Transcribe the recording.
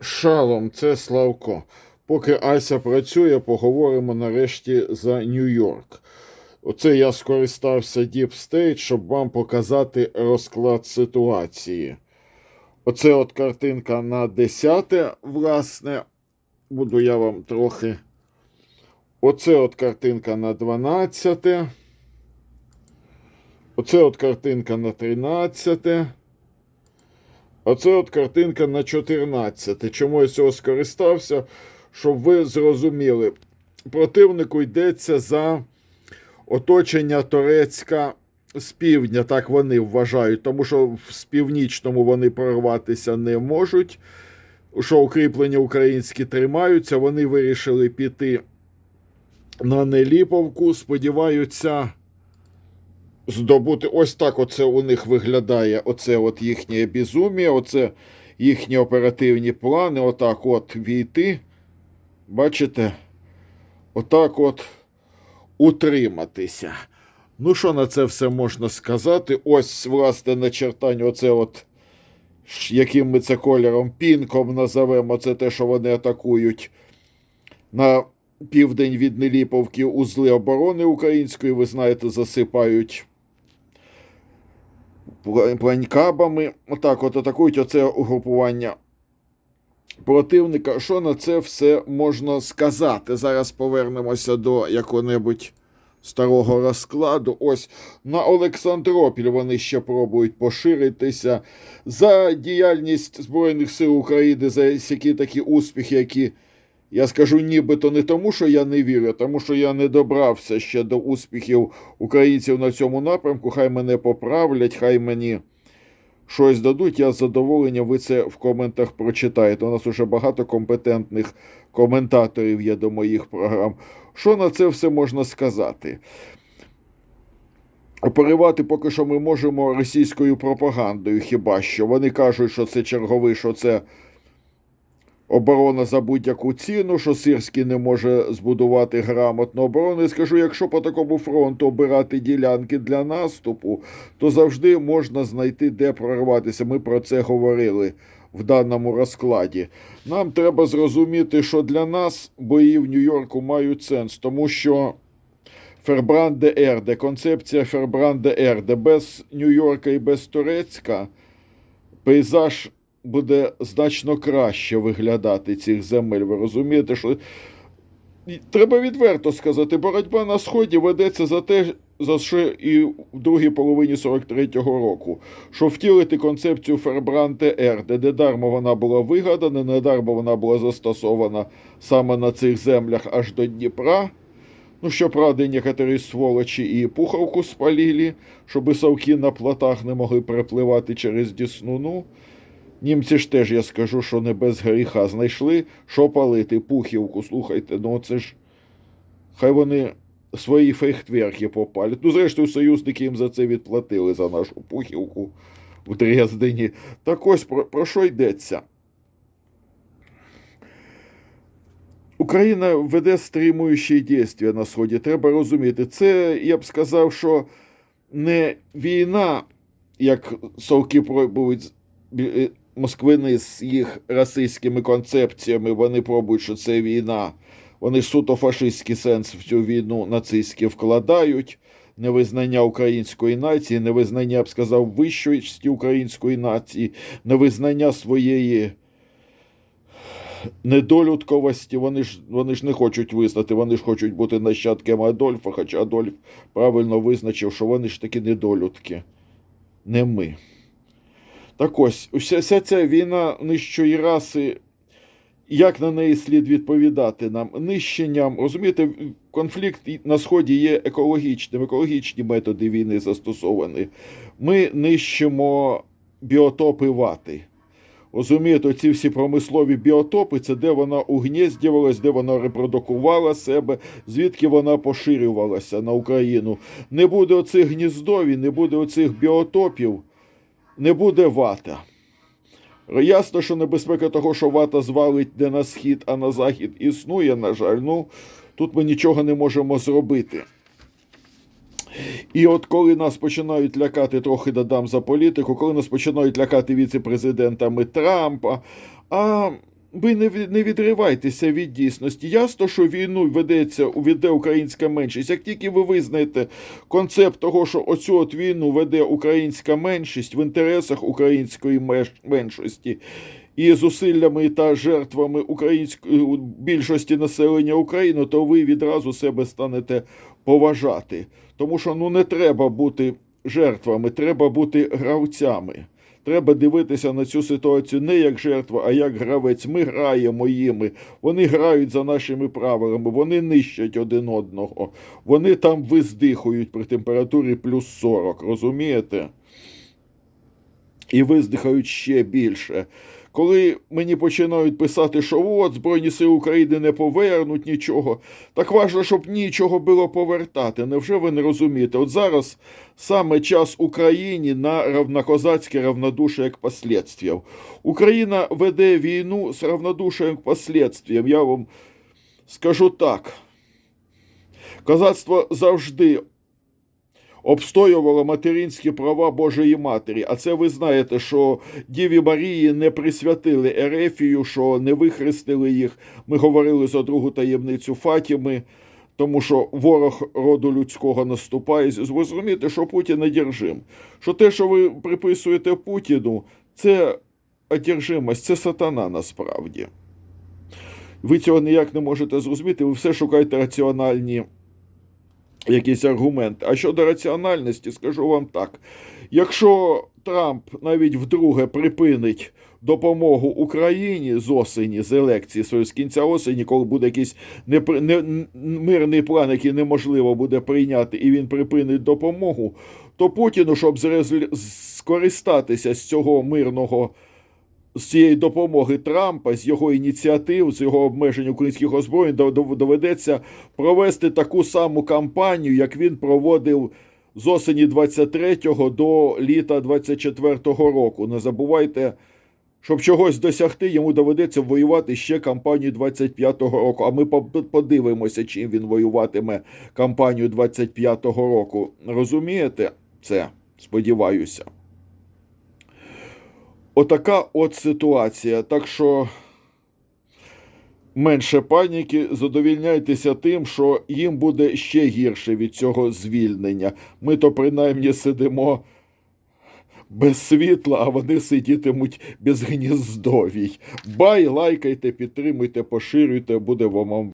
Шалом, це Славко. Поки Ася працює, поговоримо нарешті за Нью-Йорк. Оце я скористався Deep State, щоб вам показати розклад ситуації. Оце от картинка на 10, власне. Буду я вам трохи. Оце от картинка на 12. Оце от картинка на 13. Оце от картинка на 14. Чому я цього скористався? Щоб ви зрозуміли. Противнику йдеться за оточення Турецька з півдня, так вони вважають, тому що з північному вони прорватися не можуть. Що укріплення українські тримаються, вони вирішили піти на Неліповку. Сподіваються здобути. Ось так оце у них виглядає оце от їхнє безумія, оце їхні оперативні плани. Отак от війти. Бачите? Отак от утриматися. Ну, що на це все можна сказати? Ось, власне, начертання, оце от, яким ми це кольором, пінком назовемо, це те, що вони атакують на південь від Неліповки узли оборони української, ви знаєте, засипають планькабами. Отак от атакують оце угрупування противника. Що на це все можна сказати? Зараз повернемося до якого-небудь старого розкладу. Ось на Олександропіль вони ще пробують поширитися. За діяльність Збройних сил України, за які такі успіхи, які. Я скажу нібито не тому, що я не вірю, а тому що я не добрався ще до успіхів українців на цьому напрямку. Хай мене поправлять, хай мені щось дадуть. Я з задоволенням ви це в коментах прочитаєте. У нас уже багато компетентних коментаторів є до моїх програм. Що на це все можна сказати? Оперувати поки що ми можемо російською пропагандою, хіба що. Вони кажуть, що це черговий, що це оборона за будь-яку ціну, що Сирський не може збудувати грамотну оборону. І скажу, якщо по такому фронту обирати ділянки для наступу, то завжди можна знайти, де прорватися. Ми про це говорили в даному розкладі. Нам треба зрозуміти, що для нас бої в Нью-Йорку мають сенс, тому що. Фербранде Ерде, концепція Фербранде Ерде. Без Нью-Йорка і без Турецька пейзаж буде значно краще виглядати цих земель. Ви розумієте, що треба відверто сказати, боротьба на Сході ведеться за те, за що і в другій половині 43-го року, що втілити концепцію Фербранте Ерде, де дармо вона була вигадана, не дармо вона була застосована саме на цих землях аж до Дніпра. Ну, щоправда, некоторі сволочі і пуховку спалили, щоби совки на плотах не могли перепливати через Дісну. Німці ж теж, я скажу, що не без гріха знайшли, що палити, пухівку. Слухайте, ну це ж хай вони свої фейхтверки попалять. Ну, зрештою, союзники їм за це відплатили за нашу пухівку в Дрездені. Так ось про, про що йдеться? Україна веде стримуючі дійства на Сході. Треба розуміти. Це, я б сказав, що не війна, як совки пробують е, москвини з їх расистськими концепціями, вони пробують, що це війна. Вони суто фашистський сенс в цю війну нацистські вкладають. Невизнання української нації, невизнання, я б сказав, вищості української нації, невизнання своєї недолюдковості. Вони ж, вони ж не хочуть визнати, вони ж хочуть бути нащадками Адольфа, хоча Адольф правильно визначив, що вони ж таки недолюдки. Не ми. Так ось, вся, ця війна нижчої раси, як на неї слід відповідати нам? Нищенням, розумієте, конфлікт на Сході є екологічним, екологічні методи війни застосовані. Ми нищимо біотопи вати. Розумієте, ці всі промислові біотопи це де вона угніздювалась, де вона репродукувала себе, звідки вона поширювалася на Україну. Не буде оцих гніздові, не буде оцих біотопів, не буде вата. Ясно, що небезпека того, що вата звалить не на схід, а на захід, існує, на жаль. Ну, тут ми нічого не можемо зробити. І от коли нас починають лякати, трохи додам за політику, коли нас починають лякати віце-президентами Трампа, а ви не, відривайтеся від дійсності. Ясно, що війну ведеться, веде українська меншість. Як тільки ви визнаєте концепт того, що оцю от війну веде українська меншість в інтересах української меншості і зусиллями та жертвами української більшості населення України, то ви відразу себе станете поважати. Тому що ну не треба бути жертвами, треба бути гравцями. Треба дивитися на цю ситуацію не як жертва, а як гравець. Ми граємо їми. Вони грають за нашими правилами, вони нищать один одного. Вони там виздихують при температурі плюс 40, розумієте? І виздихають ще більше. Коли мені починають писати, що от Збройні Сили України не повернуть нічого, так важливо, щоб нічого було повертати. Невже ви не розумієте? От зараз саме час Україні на равнокозацьке равнодушие к последствиям. Україна веде війну з равнодушием к последствиям. Я вам скажу так. Козацтво завжди обстоювало материнські права Божої Матері. А це ви знаєте, що Діві Марії не присвятили Ерефію, що не вихрестили їх. Ми говорили за другу таємницю Фатіми, тому що ворог роду людського наступає. Ви розумієте, що Путін одержим. Що те, що ви приписуєте Путіну, це одержимость, це сатана насправді. Ви цього ніяк не можете зрозуміти, ви все шукаєте раціональні якийсь аргумент. А щодо раціональності, скажу вам так: якщо Трамп навіть вдруге припинить допомогу Україні з осені, з елекції своєї з кінця осені, коли буде якийсь непри- не, мирний план, який неможливо буде прийняти, і він припинить допомогу, то Путіну, щоб зрезу- скористатися з цього мирного з цієї допомоги Трампа, з його ініціатив, з його обмежень українських озброєнь, дов- дов- доведеться провести таку саму кампанію, як він проводив з осені 23-го до літа 24-го року. Не забувайте, щоб чогось досягти, йому доведеться воювати ще кампанію 25-го року. А ми подивимося, чим він воюватиме кампанію 25-го року. Розумієте це? Сподіваюся. Отака от ситуація. Так що менше паніки, задовільняйтеся тим, що їм буде ще гірше від цього звільнення. Ми то принаймні сидимо без світла, а вони сидітимуть без гніздовій. Бай, лайкайте, підтримуйте, поширюйте, буде вам